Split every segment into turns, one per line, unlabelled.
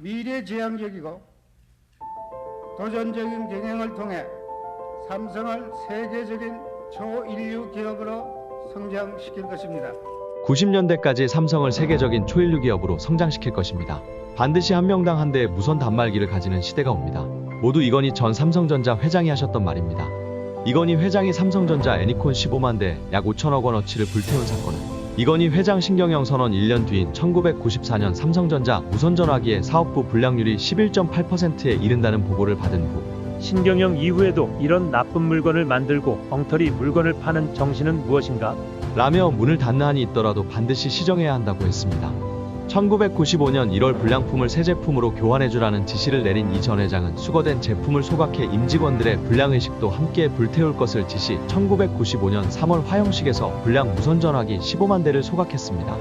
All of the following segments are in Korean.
미래지향적이고 도전적인 경영을 통해 삼성을 세계적인 초인류 기업으로 성장시킬 것입니다.
90년대까지 삼성을 세계적인 초인류 기업으로 성장시킬 것입니다. 반드시 한 명당 한 대의 무선 단말기를 가지는 시대가 옵니다. 모두 이건희 전 삼성전자 회장이 하셨던 말입니다. 이건희 회장이 삼성전자 애니콘 15만 대 약 5천억 원어치를 불태운 사건은 이건희 회장 신경영 선언 1년 뒤인 1994년 삼성전자 무선전화기의 사업부 불량률이 11.8%에 이른다는 보고를 받은 후
신경영 이후에도 이런 나쁜 물건을 만들고 엉터리 물건을 파는 정신은 무엇인가?
라며 문을 닫는 한이 있더라도 반드시 시정해야 한다고 했습니다. 1995년 1월 불량품을 새 제품으로 교환해주라는 지시를 내린 이 전 회장은 수거된 제품을 소각해 임직원들의 불량의식도 함께 불태울 것을 지시 1995년 3월 화영식에서 불량 무선 전화기 15만 대를 소각했습니다.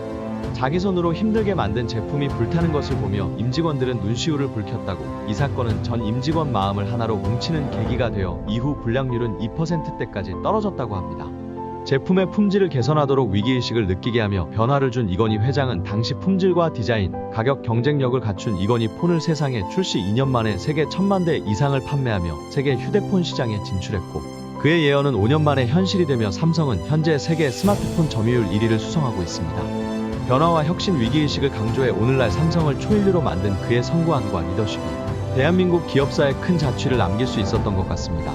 자기 손으로 힘들게 만든 제품이 불타는 것을 보며 임직원들은 눈시울을 붉혔다고 이 사건은 전 임직원 마음을 하나로 뭉치는 계기가 되어 이후 불량률은 2%대까지 떨어졌다고 합니다. 제품의 품질을 개선하도록 위기의식을 느끼게 하며 변화를 준 이건희 회장은 당시 품질과 디자인, 가격 경쟁력을 갖춘 이건희 폰을 세상에 출시 2년 만에 세계 천만 대 이상을 판매하며 세계 휴대폰 시장에 진출했고 그의 예언은 5년 만에 현실이 되며 삼성은 현재 세계 스마트폰 점유율 1위를 수성하고 있습니다. 변화와 혁신 위기의식을 강조해 오늘날 삼성을 초인류로 만든 그의 성구안과 리더십이 대한민국 기업사에 큰 자취를 남길 수 있었던 것 같습니다.